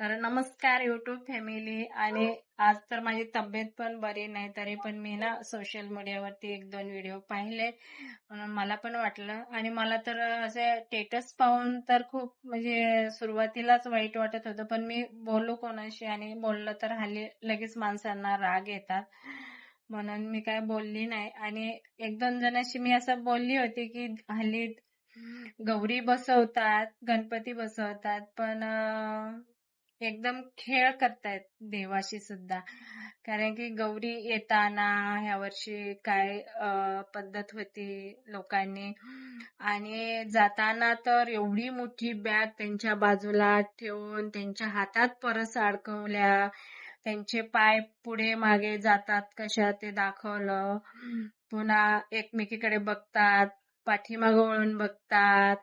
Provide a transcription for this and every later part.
तर नमस्कार YouTube family आणि आज तर माझी तब्येत पण बरी नाही तरी पण मी ना सोशल मीडियावरती एक दोन व्हिडिओ पाहिले. मला पण वाटलं. आणि मला तर असे स्टेटस पाहून तर खूप म्हणजे सुरुवातीलाच वाईट वाटत होतं पण मी बोलू कोणाशी आणि बोललं तर हल्ली लगेच माणसांना राग येतात. म्हणून मी काय बोलली नाही. आणि एक दोन जणांशी मी असं बोलली होती की हल्ली गौरी बसवतात गणपती बसवतात पण एकदम खेळ करतायत देवाशी सुद्धा. कारण की गौरी येताना ह्या वर्षी काय पद्धत होती लोकांनी. आणि जाताना तर एवढी मोठी बॅग त्यांच्या बाजूला ठेवून त्यांच्या हातात परस अडकवल्या. त्यांचे पाय पुढे मागे जातात कशा ते दाखवलं. पुन्हा एकमेकीकडे बघतात पाठीमागं वळून बघतात.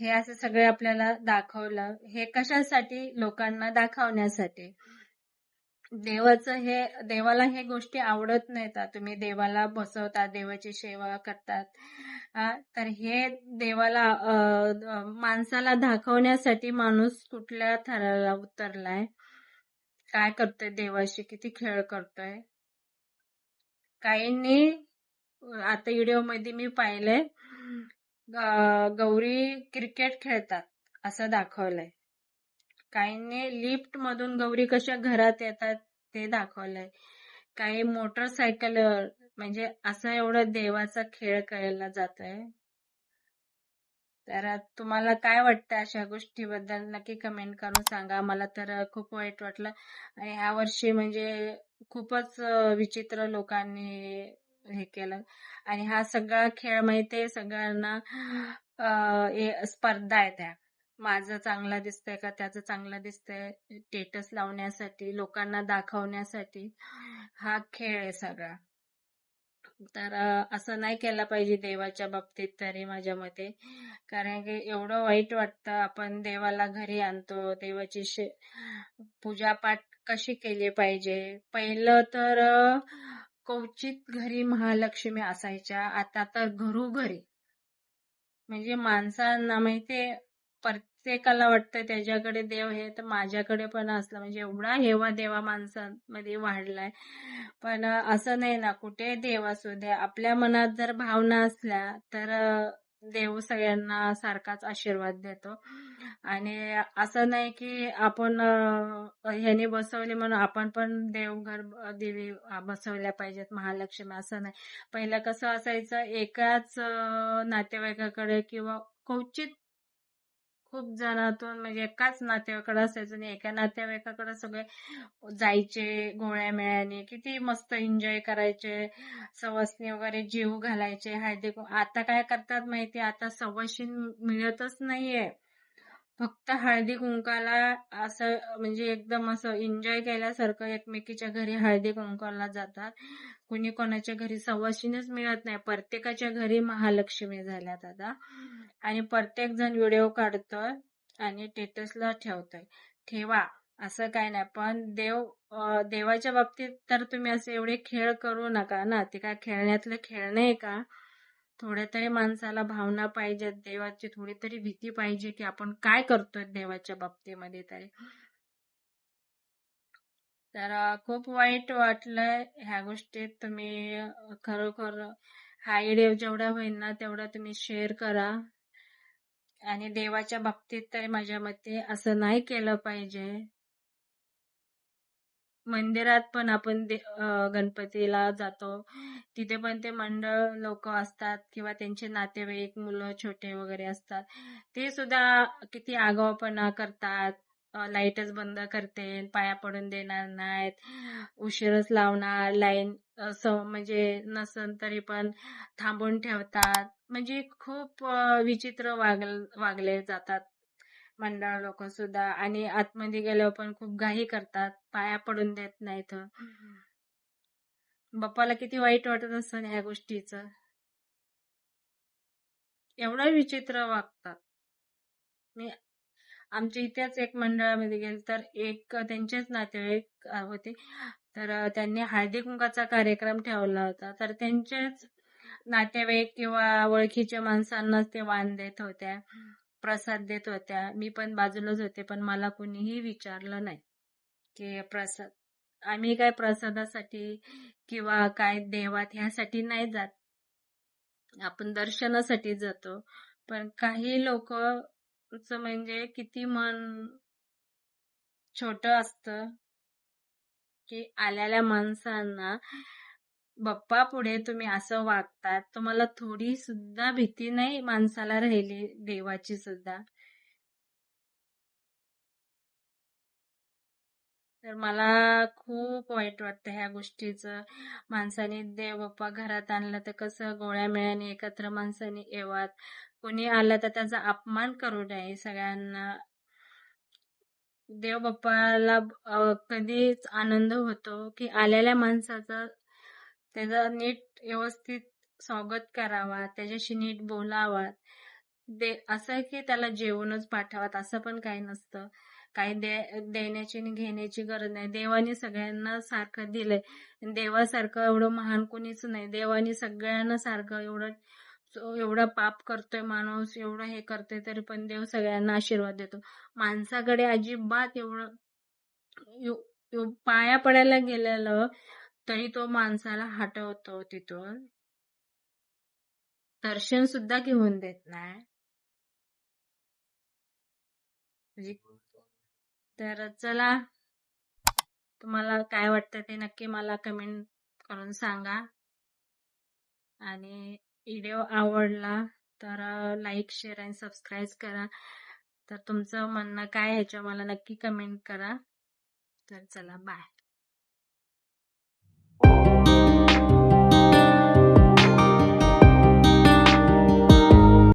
हे असं सगळे आपल्याला दाखवलं. हे कशासाठी? लोकांना दाखवण्यासाठी. देवाचं हे देवाला हे गोष्टी आवडत नाहीत. तुम्ही देवाला बसवता देवाची सेवा करतात. तर हे देवाला माणसाला दाखवण्यासाठी माणूस कुठल्या थराला उतरलाय? काय करतोय देवाशी? किती खेळ करतोय? काहींनी आता व्हिडिओमध्ये मी पाहिलंय गौरी क्रिकेट खेळतात असं दाखवलंय. काहींनी लिफ्ट मधून गौरी कशा घरात येतात ते दाखवलंय. काही मोटरसायकल म्हणजे असं एवढं देवाचा खेळ करायला जातोय. तर तुम्हाला काय वाटतं अशा गोष्टीबद्दल नक्की कमेंट करून सांगा. मला तर खूप वाईट वाटलं. आणि ह्या वर्षी म्हणजे खूपच विचित्र लोकांनी हे केलं. आणि हा सगळा खेळ माहितीये सगळ्यांना स्पर्धा आहे त्या. माझं चांगलं दिसतंय का त्याचं चांगलं दिसतंय स्टेटस लावण्यासाठी लोकांना दाखवण्यासाठी हा खेळ आहे सगळा. तर असं नाही केलं पाहिजे देवाच्या बाबतीत तरी माझ्या मते. कारण की एवढं वाईट वाटतं आपण देवाला घरी आणतो देवाची शे पूजापाठ कशी केली पाहिजे? पहिलं तर क्वचित घरी महालक्ष्मी असायच्या. आता तर घरोघरी म्हणजे माणसांना माहितीये प्रत्येकाला वाटतं त्याच्याकडे देव हे तर माझ्याकडे पण असलं. म्हणजे एवढा हेवा देवा माणसांमध्ये वाढलाय. पण असं नाही ना. कुठे देव असू दे आपल्या मनात जर भावना असल्या तर देव सगळ्यांना सारखाच आशीर्वाद देतो. आणि असं नाही की आपण अं, ह्याने बसवले म्हणून आपण पण देवघर देवी बसवल्या पाहिजेत महालक्ष्मी असं नाही. पहिलं कसं असायचं एकाच नातेवाईकाकडे किंवा क्वचित खूप जणातून म्हणजे एकाच नातेवाईकडे असायचं आणि एका नातेवाईकाकडे सगळे जायचे गोळ्या मेळ्याने. किती मस्त एन्जॉय करायचे. सवसनी वगैरे जीव घालायचे. हळदी आता काय करतात माहिती आता सवशी मिळतच नाहीये. फक्त हळदी कुंकाला असं म्हणजे एकदम असं एन्जॉय केल्यासारखं एकमेकीच्या घरी हळदी कुंकाला जातात. कुणी कोणाच्या घरी सवाशीनच मिळत नाही. प्रत्येकाच्या घरी महालक्ष्मी झाल्यात आता. आणि प्रत्येक जण व्हिडिओ काढतोय आणि स्टेटसला ठेवतोय. ठेवा असं काय नाही. पण देव देवाच्या बाबतीत तर तुम्ही असे एवढे खेळ करू नका ना. ते काय खेळण्यातलं खेळ नाही का? थोड्या तरी माणसाला भावना पाहिजेत देवाची थोडी तरी भीती पाहिजे की आपण काय करतोय देवाच्या बाबतीमध्ये तरी. तर खूप वाईट वाटलंय ह्या गोष्टीत तुम्ही खरोखर हा व्हिडिओ जेवढा होईल ना तेवढा तुम्ही शेअर करा. आणि देवाच्या बाबतीत तरी माझ्या मते असं नाही केलं पाहिजे. मंदिरात पण आपण दे- गणपतीला जातो. तिथे पण ते मंडळ लोक असतात किंवा त्यांचे नातेवाईक मुलं छोटे वगैरे असतात. ते सुद्धा किती आगाऊपणा करतात. लाईटच बंद करते पाया पडून देणार नाहीत उशीरच लावणार लाईन असं म्हणजे नसन तरी पण थांबून ठेवतात. म्हणजे खूप विचित्र वागल वागले जातात मंडळ लोक सुद्धा. आणि आतमध्ये गेल्यावर पण खूप घाई करतात. पाया पडून देत नाहीत. बाप्पाला किती वाईट वाटत असेल ह्या गोष्टीचं. एवढं विचित्र वागतात. मी आमच्या इथेच एक मंडळामध्ये गेले तर एक त्यांचेच नातेवाईक होते. तर त्यांनी हळदी कुंकाचा कार्यक्रम ठेवला होता. तर त्यांचेच नातेवाईक किंवा ओळखीच्या माणसांनाच ते वाण देत होत्या. प्रसाद देत होत्या. मी पण बाजूलाच होते पण मला कुणीही विचारलं नाही. की प्रसाद आम्ही काय प्रसादासाठी किंवा काय देवात ह्यासाठी नाही जात. आपण दर्शनासाठी जातो. पण काही लोक म्हणजे किती मन छोट असत की आलेल्या माणसांना बाप्पा पुढे तुम्ही असं वागतात तुम्हाला थोडी सुद्धा भीती नाही माणसाला राहिली देवाची सुद्धा? तर मला खूप वाईट वाटतं ह्या गोष्टीचं. माणसाने देव बाप्पा घरात आणलं तर कसं गोळ्या मिळाने एकत्र माणसाने येवात. कोणी आलं तर त्याचा अपमान करू नये सगळ्यांना. देव बाप्पाला कधीच आनंद होतो की आलेल्या माणसाचं त्याचा नीट व्यवस्थित स्वागत करावा त्याच्याशी नीट बोलावा. दे असं की त्याला जेवणच पाठवात असं पण काही नसतं. काही दे देण्याची आणि घेण्याची गरज नाही. देवाने सगळ्यांना सारखं दिलंय. देवासारखं एवढं महान कोणीच नाही. देवाने सगळ्यांना सारखं एवढं एवढा पाप करतोय माणूस एवढं हे करतोय तरी पण देव सगळ्यांना आशीर्वाद देतो. माणसाकडे अजिबात एवढं पाया पडायला गेलेलं तरी तो माणसाला हटवतो तिथून. दर्शन सुद्धा घेऊन देत नाही. म्हणजे तर चला तुम्हाला काय वाटतं ते नक्की मला कमेंट करून सांगा. आणि व्हिडिओ आवडला तर लाईक शेअर आणि सबस्क्राईब करा. तर तुमचं म्हणणं काय ह्याच्या मला नक्की कमेंट करा. तर चला बाय